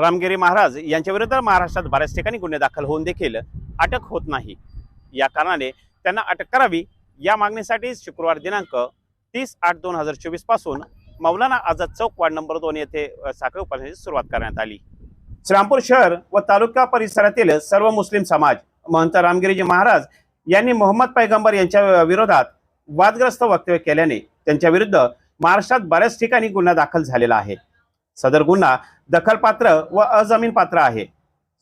रामगिरी महाराज यांच्याविरुद्ध महाराष्ट्रात बऱ्याच ठिकाणी गुन्हे दाखल होऊन देखील अटक होत नाही. या कारणाने त्यांना अटक करावी. या मागणीसाठी शुक्रवार दिनांक तीस आठ दोन हजार चोवीसपासून मौलाना आझाद चौक वार्ड नंबर दोन येथे साखळी उपासनेची सुरुवात करण्यात आली. श्रीरामपूर शहर व तालुका परिसरातील सर्व मुस्लिम समाज महंत रामगिरीजी महाराज यांनी मोहम्मद पैगंबर यांच्या विरोधात वादग्रस्त वक्तव्य केल्याने त्यांच्या विरुद्ध महाराष्ट्रात बऱ्याच ठिकाणी गुन्हा दाखल झालेला आहे. सदर गुन्हा दखलपात्र व अजमीन पात्र आहे.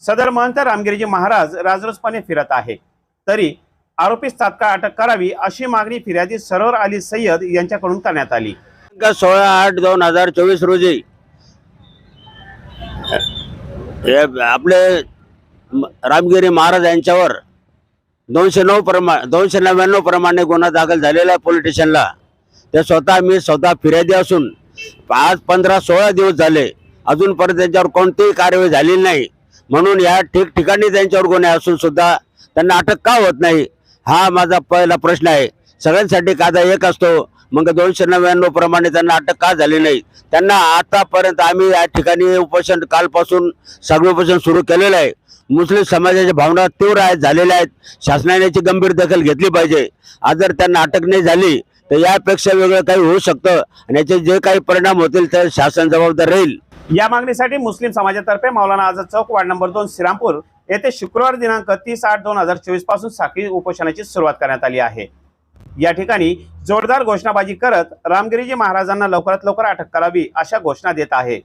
सदर महंत रामगिरीजी महाराज राजरोसपणे फिरत आहे. तरी आरोपीस तात्काळ अटक करावी अशी मागणी फिर्यादी सरोवर अली सय्यद यांच्याकडून करण्यात आली. सोळा आठ दोन हजार चोवीस रोजी. हे आपले रामगिरी महाराज यांच्यावर दोनशे नऊ प्रमा दोनशे नव्याण्णव प्रमाणे गुन्हा दाखल झालेला आहे पोलीस स्टेशनला. ते स्वतः मी स्वतः फिर्यादी असून आज पंधरा सोळा दिवस झाले. अजूनपर्यंत त्यांच्यावर कोणतीही कारवाई झालेली नाही. म्हणून या ठिकठिकाणी त्यांच्यावर गुन्हे असून सुद्धा त्यांना अटक का होत नाही? हा माझा पहिला प्रश्न आहे. सगळ्यांसाठी कायदा एक असतो. मग दोनशे नव्याण्णव प्रमाणे त्यांना अटक का झाली नाही? त्यांना आतापर्यंत आम्ही या ठिकाणी उपोषण कालपासून सगळं उपोषण सुरू केलेलं आहे. मुस्लिम समाजाच्या भावना तीव्र आहेत झालेल्या आहेत. शासनाने याची गंभीर दखल घेतली पाहिजे. आज जर त्यांना अटक नाही झाली तर यापेक्षा वेगळं काही होऊ शकतं आणि याचे जे काही परिणाम होतील तर शासन जबाबदार राहील. या मागणीसाठी मुस्लिम समाजातर्फे मौलाना आझाद चौक वार्ड नंबर दोन श्रीरामपूर येथे शुक्रवार दिनांक तीस आठ दोन हजार चोवीसपासून साखळी उपोषणाची सुरुवात करण्यात आली आहे. या ठिकाणी जोरदार घोषणाबाजी करत रामगिरीजी महाराजांना लवकरात लवकर अटक करावी अशा घोषणा देत आहे.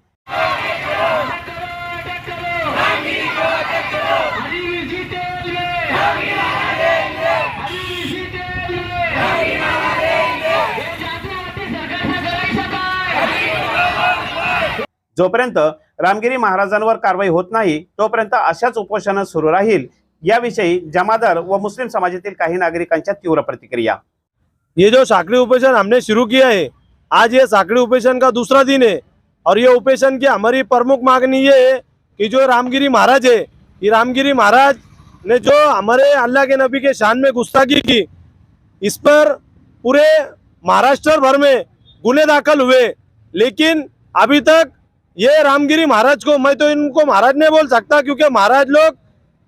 जोपर्यंत रामगिरी महाराजांवर कारवाई होत नाही तोपर्यंत अशाच उपोषण सुरू राहील. याविषयी जमादार व मुस्लिम समाजातील काही नागरिकांच्या तीव्र प्रतिक्रिया. ये जो साकड़ी उपेशन हमने शुरू किया है आज ये साकड़ी उपेशन का दूसरा दिन है और ये उपेशन की हमारी प्रमुख मांगनी ये है कि जो रामगिरी महाराज है ये रामगिरी महाराज ने जो हमारे अल्लाह के नबी के शान में गुस्ताखी की इस पर पूरे महाराष्ट्र भर में गुने दाखिल हुए। लेकिन अभी तक ये रामगिरी महाराज को मैं तो इनको महाराज नहीं बोल सकता, क्योंकि महाराज लोग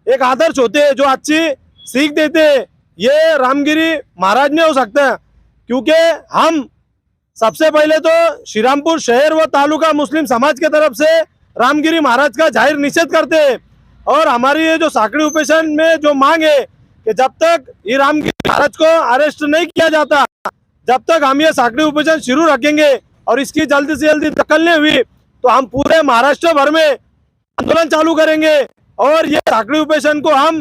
एक आदर्श होते हैं, जो अच्छी सीख देते हैं। ये रामगिरी महाराज नहीं हो सकता क्योंकि हम सबसे पहले तो श्रीरामपुर शहर व तालुका मुस्लिम समाज के तरफ़ से रामगिरी महाराज का ज़ाहिर निषेध करते हैं। और हमारी ये जो साकड़ी उपेशन में जो मांग है कि जब तक ये रामगिरी महाराज को अरेस्ट नहीं किया जाता, जब तक हम ये साकड़ी उपेशन शुरू रखेंगे और इसकी जल्दी से जल्दी दखल नहीं हुई तो हम पूरे महाराष्ट्र भर में आंदोलन चालू करेंगे और ये साकड़ी उपेशन को हम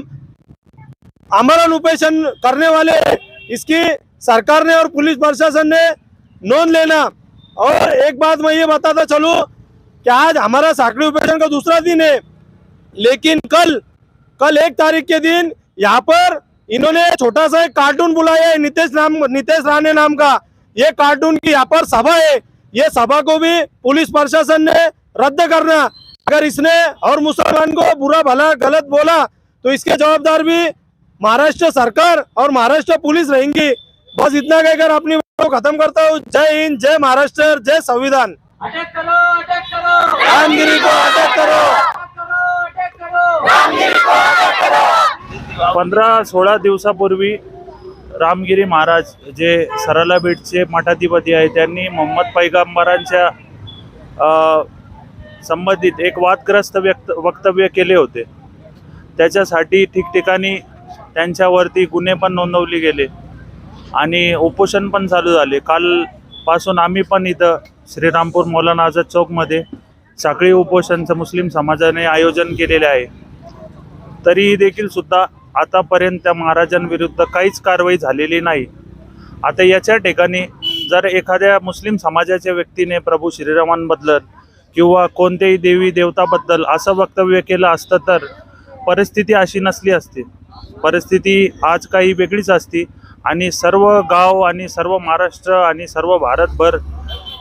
आमरण उपेशन करने वाले इसकी सरकार ने और पुलिस प्रशासन ने नोन लेना। और एक बात मैं ये बताता चलूँ कि आज हमारा साकड़ी उपेशन का दूसरा दिन है, लेकिन कल कल एक तारीख के दिन यहाँ पर इन्होंने छोटा सा एक कार्टून बुलाया है, नितेश नाम, नितेश राणे नाम का। ये कार्टून की यहाँ पर सभा है। ये सभा को भी पुलिस प्रशासन ने रद्द करना। अगर इसने और मुसलमान को बुरा भला गलत बोला तो इसके जवाबदार भी महाराष्ट्र सरकार और महाराष्ट्र पुलिस रहेंगी। बस इतना कहकर अपनी बात को खत्म करता हूँ। जय हिंद जय महाराष्ट्र जय संविधान। अटक करो अटक करो। रामगिरी को अटक करो। अटक करो अटक करो। पंधरा सोळा दिवसापूर्वी रामगिरी महाराज जे सरला बीटचे मठाधिपती आहे त्यांनी मोहम्मद पैगंबरांच्या संबंधित एक वादग्रस्त व्यक्त वक्तव्य केले होते. त्याच्यासाठी ठिकठिकाणी त्यांच्यावरती गुन्हे पण नोंदवले गेले आणि उपोषण पण चालू झाले. कालपासून आम्ही पण इथं श्रीरामपूर मौलाना आझाद चौकमध्ये साखळी उपोषणचं मुस्लिम समाजाने आयोजन केलेले आहे. तरीही देखील सुद्धा आतापर्यंत त्या महाराजांविरुद्ध काहीच कारवाई झालेली नाही. आता याच्या ठिकाणी जर एखाद्या मुस्लिम समाजाच्या व्यक्तीने प्रभू श्रीरामांबद्दल किंवा कोणत्याही देवी देवताबद्दल असं वक्तव्य केलं असतं तर परिस्थिती अशी नसली असती. परिस्थिती आज काही वेगळीच असती आणि सर्व गाव आणि सर्व महाराष्ट्र आणि सर्व भारतभर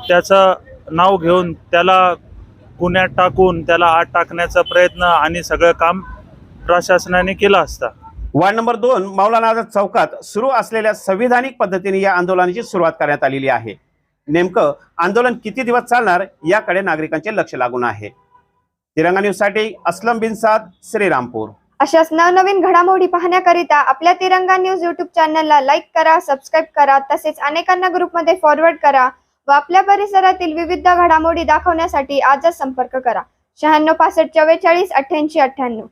त्याचं नाव घेऊन त्याला गुन्ह्यात टाकून त्याला आत टाकण्याचा प्रयत्न आणि सगळं काम प्रशासनाने केलं असता. वार्ड नंबर दोन मौलाना आझाद चौकात सुरू असलेल्या संविधानिक पद्धतीने या आंदोलनाची सुरुवात करण्यात आलेली आहे. नेमकं आंदोलन किती दिवस चालणार याकडे नागरिकांचे लक्ष लागून आहे. तिरंगा न्यूजसाठी असलम बिन साद श्रीरामपूर. अशाच नवनवीन घडामोडी पाहण्याकरिता आपल्या तिरंगा न्यूज युट्यूब चॅनलला लाईक करा सबस्क्राईब करा तसेच अनेकांना ग्रुपमध्ये फॉरवर्ड करा व आपल्या परिसरातील विविध घडामोडी दाखवण्यासाठी आजच संपर्क करा. शहाण्णव पासष्ट चव्वेचाळीस अठ्ठ्याऐंशी अठ्ठ्याण्णव.